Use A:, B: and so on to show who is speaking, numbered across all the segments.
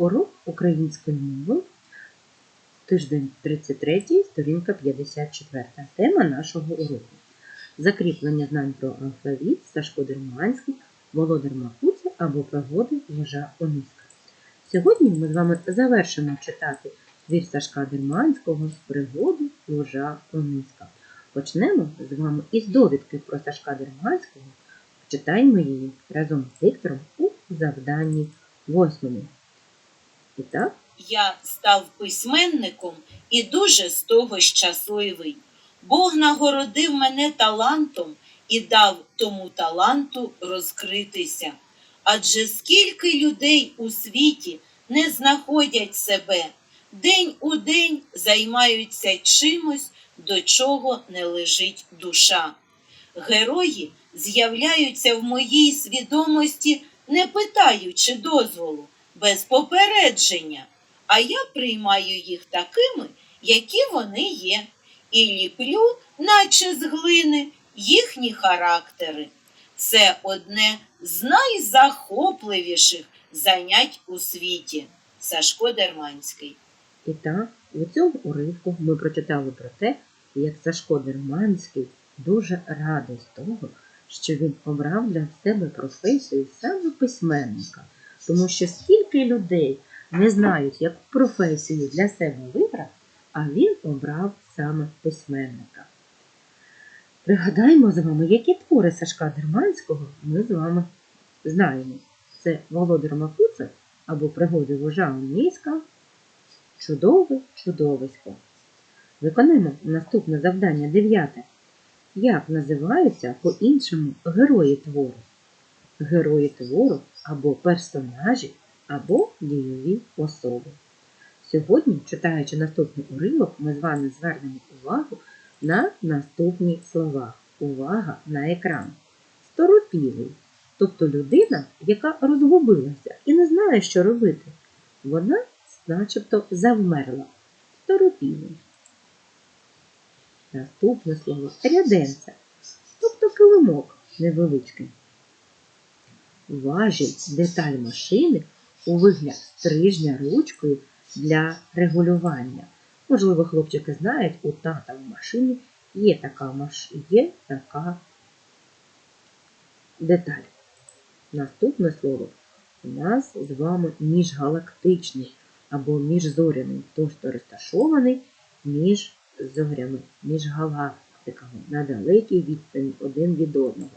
A: Урок української мови. Тиждень 33, сторінка 54. Тема нашого уроку. Закріплення знань про алфавіт Сашко Дерманський, Володар Макуці або пригоди Єжа Ониська. Сьогодні ми з вами завершимо читати твір Сашка Дерманського пригоди Єжа Ониська. Почнемо з вами із довідки про Сашка Дерманського. Читаємо її разом з диктором у завданні восьмому. І так,
B: Я став письменником і дуже з того щасливий. Бог нагородив мене талантом і дав тому таланту розкритися. Адже скільки людей у світі не знаходять себе, день у день займаються чимось, до чого не лежить душа. Герої з'являються в моїй свідомості, не питаючи дозволу, без попередження, а я приймаю їх такими, які вони є, і ліплю, наче з глини, їхні характери. Це одне з найзахопливіших занять у світі. Сашко Дерманський.
A: І так, у цьому уривку ми прочитали про те, як Сашко Дерманський дуже радий з того, що він обрав для себе професію саме письменника, тому що скільки людей не знають, яку професію для себе вибрати, а він обрав саме письменника. Пригадаємо з вами, які твори Сашка Дерманського ми з вами знаємо. Це Володар Макуца або пригоди вожа Онійська, Чудове чудовисько. Виконаємо наступне завдання дев'яте. Як називаються по-іншому герої твору? Герої твору або персонажі, або дійові особи. Сьогодні, читаючи наступний уривок, ми з вами звернемо увагу на наступні слова. Увага на екран. Сторопілий, тобто людина, яка розгубилася і не знає, що робити. Вона начебто завмерла. Сторопілий. Наступне слово ряденце, тобто килимок невеличкий. Важіль деталь машини у вигляд стрижня ручкою для регулювання. Можливо, хлопчики знають, у тата в машині є така, маш... є така деталь. Наступне слово у нас з вами міжгалактичний або міжзоряний, тобто розташований між зорями, між галактиками на далекій відстані один від одного.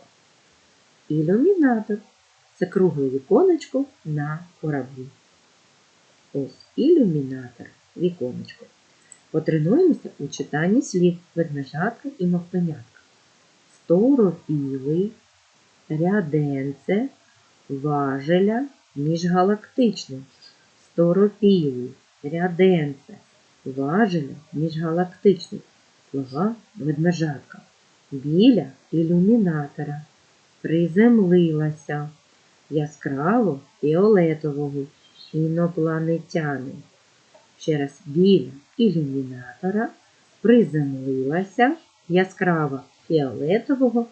A: Ілюмінатор це кругле віконечко на кораблі. Ось ілюмінатор віконечко. Потренуємося у читанні слів ведмежатка і мавпенятка. Сторопілий, ряденце, важеля, міжгалактичний. Сторопілий, ряденце, важеля, міжгалактичний. Слова ведмежатка. Біля ілюмінатора. Приземлилася. Яскраво фіолетового інопланетянин. Ще раз біля ілюмінатора приземлилася яскраво фіолетового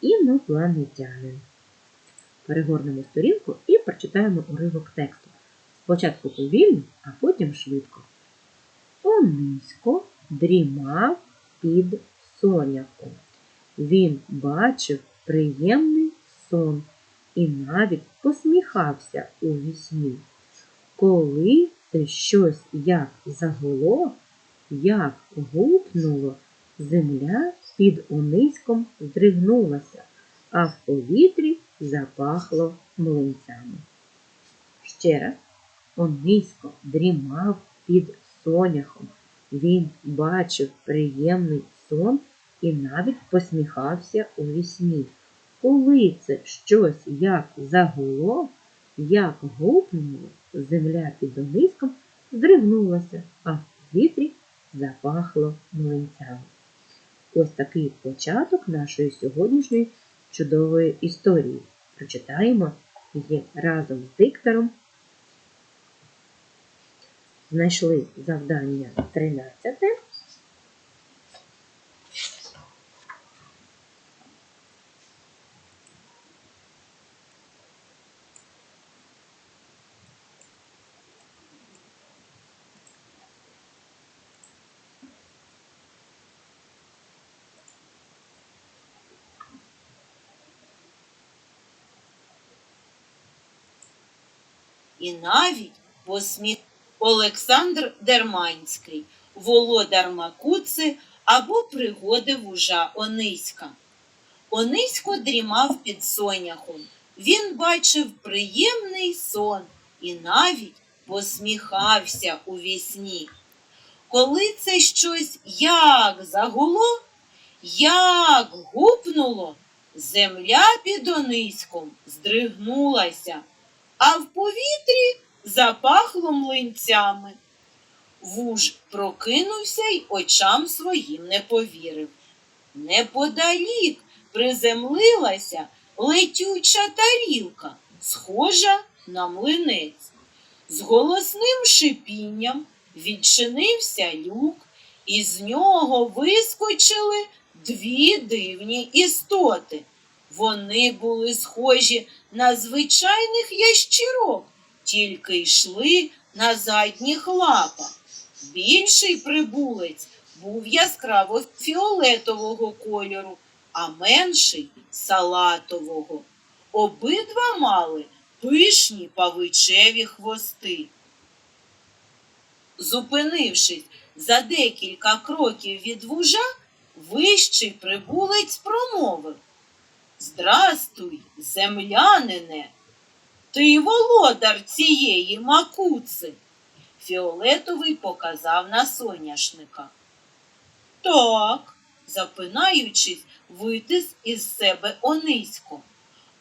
A: інопланетянин. Перегорнемо сторінку і прочитаємо уривок тексту. Спочатку повільно, а потім швидко. Онисько дрімав під соняком. Він бачив приємний сон і навіть посміхався у вісні. Коли це щось як загуло, як гупнуло, земля під ониськом здригнулася, а в повітрі запахло млинцями. Ще раз, онисько дрімав під соняхом. Він бачив приємний сон і навіть посміхався у вісні. Коли це щось як загуло, як гупнуло, земля під ониском здригнулася, а в повітрі запахло млинцями. Ось такий початок нашої сьогоднішньої чудової історії. Прочитаємо її разом з диктором. Знайшли завдання 13.
B: І навіть посміх Олександр Дерманський, володар Макуци або пригоди вужа Ониська. Онисько дрімав під соняхом. Він бачив приємний сон і навіть посміхався у вісні. Коли це щось як загуло, як гупнуло, земля під Ониськом здригнулася, а в повітрі запахло млинцями. Вуж прокинувся й очам своїм не повірив. Неподалік приземлилася летюча тарілка, схожа на млинець. З голосним шипінням відчинився люк, і з нього вискочили дві дивні істоти. Вони були схожі на звичайних ящірок, тільки йшли на задніх лапах. Більший прибулець був яскраво фіолетового кольору, а менший салатового. Обидва мали пишні павичеві хвости. Зупинившись за декілька кроків від вужа, вищий прибулець промовив Здрастуй, землянине, ти володар цієї макуци. Фіолетовий показав на соняшника. Так, запинаючись, витис із себе Онисько.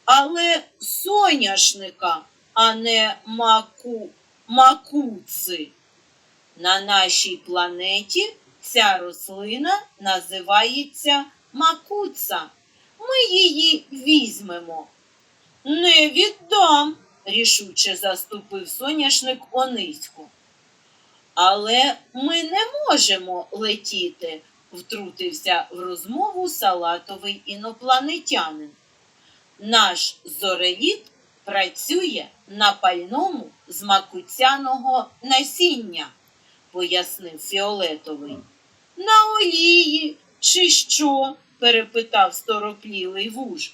B: Але соняшника, а не маку, макуци. На нашій планеті ця рослина називається макуца. Ми її візьмемо. Не віддам, рішуче заступив соняшник Ониську. Але ми не можемо летіти, втрутився в розмову салатовий інопланетянин. Наш зореліт працює на пальному з макуцяного насіння, пояснив фіолетовий. На олії чи що? Перепитав стороплілий вуж.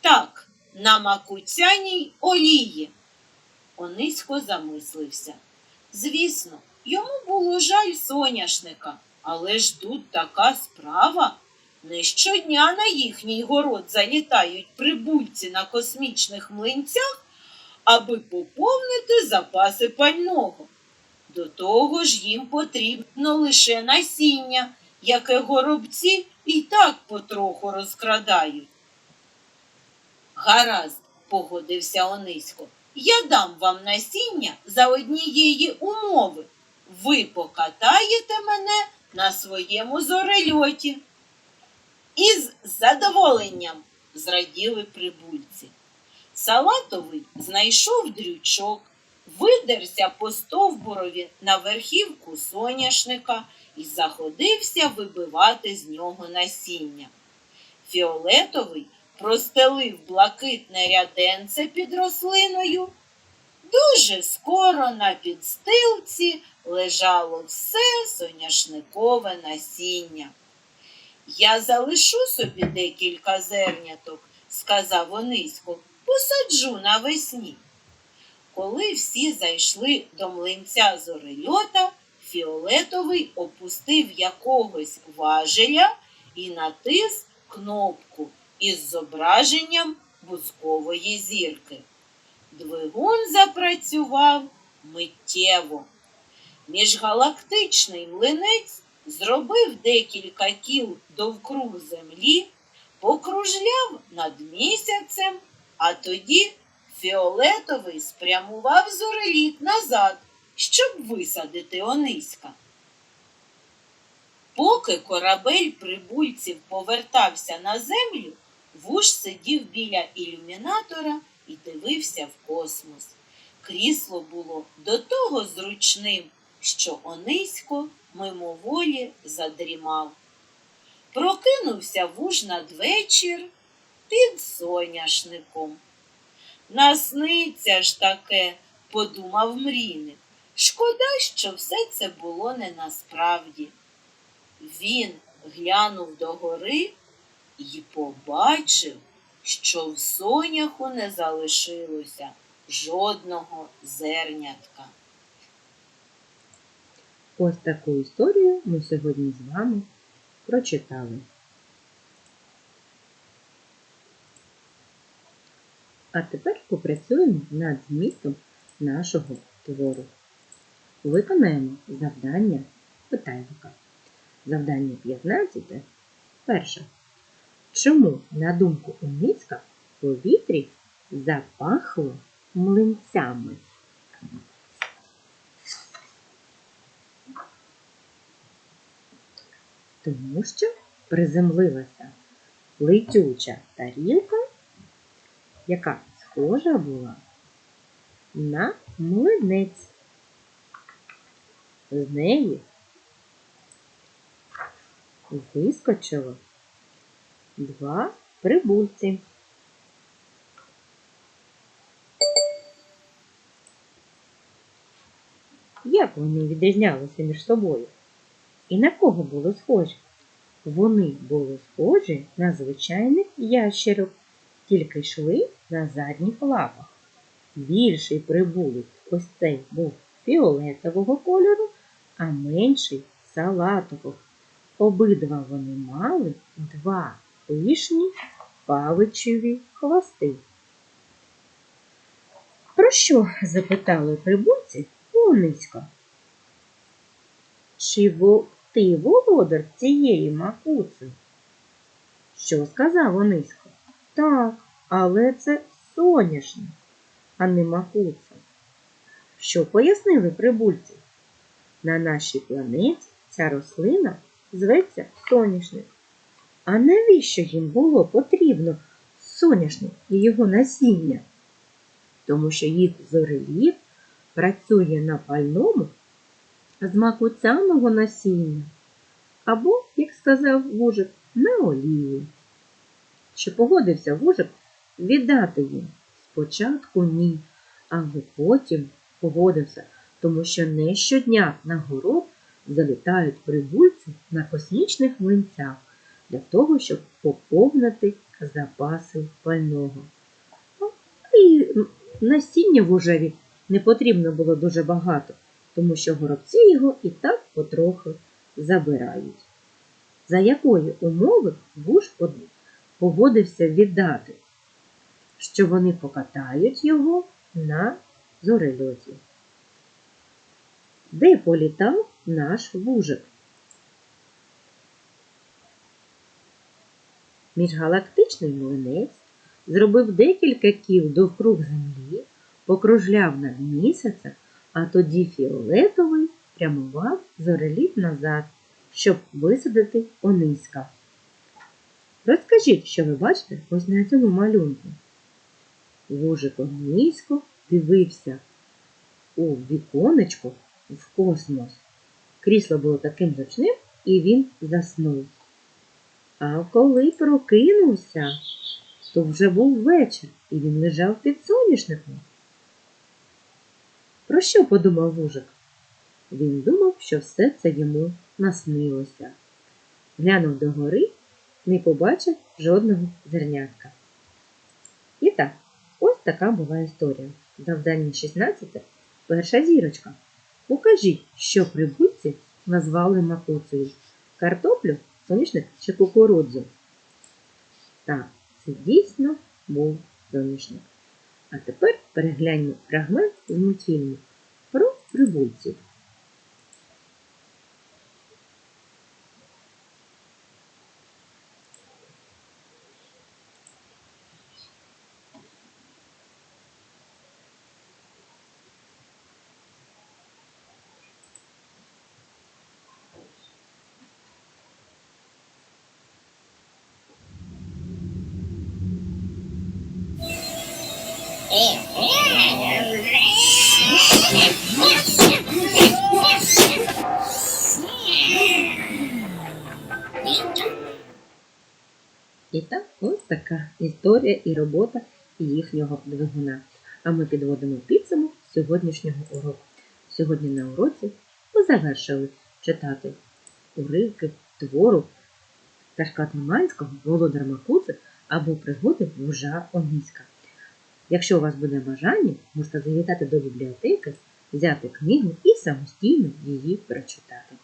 B: Так, на макуцяній олії. Онисько замислився. Звісно, йому було жаль соняшника, але ж тут така справа. Не щодня на їхній город залітають прибульці на космічних млинцях, аби поповнити запаси пального. До того ж їм потрібно лише насіння, яке горобці і так потроху розкрадають. Гаразд, погодився Онисько. Я дам вам насіння за однієї умови. Ви покатаєте мене на своєму зорельоті. Із задоволенням зраділи прибульці. Салатовий знайшов дрючок, видерся по стовбурові на верхівку соняшника і заходився вибивати з нього насіння. Фіолетовий простелив блакитне ряденце під рослиною. Дуже скоро на підстилці лежало все соняшникове насіння. Я залишу собі декілька зерняток, сказав Онисько, посаджу навесні. Коли всі зайшли до млинця зорельота, фіолетовий опустив якогось важеля і натис кнопку із зображенням бузкової зірки. Двигун запрацював миттєво. Міжгалактичний млинець зробив декілька кіл довкруг землі, покружляв над місяцем, а тоді фіолетовий спрямував зореліт назад, щоб висадити Ониська. Поки корабель прибульців повертався на землю, вуж сидів біля ілюмінатора і дивився в космос. Крісло було до того зручним, що Онисько мимоволі задрімав. Прокинувся вуж надвечір під соняшником. Насниться ж таке, подумав мрійник. Шкода, що все це було не насправді. Він глянув догори і побачив, що в соняху не залишилося жодного зернятка.
A: Ось таку історію ми сьогодні з вами прочитали. А тепер попрацюємо над змістом нашого твору. Виконаємо завдання питальника. Завдання 15. Перше. Чому, на думку Уницька, в повітрі запахло млинцями? Тому що приземлилася летюча тарілка, яка схожа була на млинець. З неї вискочило два прибульці. Як вони відрізнялися між собою? І на кого були схожі? Вони були схожі на звичайних ящерок, тільки йшли на задніх лапах. Більший прибулець ось цей був фіолетового кольору, а менший салатового. Обидва вони мали два пишні павичеві хвости. Про що запитали прибульці Ониська? Чи ти володар цієї макуци? Що сказав Онисько? Так, але це соняшник, а не макуца. Що пояснили прибульці? На нашій планеті ця рослина зветься соняшник. А навіщо їм було потрібно соняшник і його насіння? Тому що їх зореліт працює на пальному з макуцяного насіння, або, як сказав вужик, на олію. Чи погодився вужик віддати їм? Спочатку ні, але потім погодився, тому що не щодня на город залітають прибульці на космічних млинцях для того, щоб поповнити запаси пального. Ну, І насіння вужеві не потрібно було дуже багато, тому що горобці його і так потрохи забирають. За якої умови вуж погодився віддати, що вони покатають його на зорельоті. Де політав наш вужик? Міжгалактичний млинець зробив декілька кіл довкруг землі, покружляв над місяцем, а тоді фіолетовий прямував зореліт назад, щоб висадити Ониська. Розкажіть, що ви бачите ось на цьому малюнку. Вужик Онисько дивився у віконечко в космос. Крісло було таким зручним, і він заснув. А коли прокинувся, то вже був вечір, і він лежав під соняшником. Про що подумав вужик? Він думав, що все це йому наснилося. Глянув догори, не побачив жодного зернятка. І так, ось така була історія. Завдання 16. Перша зірочка. Укажіть, що прибутці назвали макуцею. Картоплю, соняшник чи кукурудзу. Так, це дійсно був соняшник. А тепер перегляньмо фрагмент з мультфільму про прибульців. І так, ось така історія і робота їхнього двигуна. А ми підводимо підсумок сьогоднішнього уроку. Сьогодні на уроці ми завершили читати уривки твору Сашка Туманського, Володар Макуци або пригоди вужа Оніська. Якщо у вас буде бажання, можете завітати до бібліотеки, взяти книгу і самостійно її прочитати.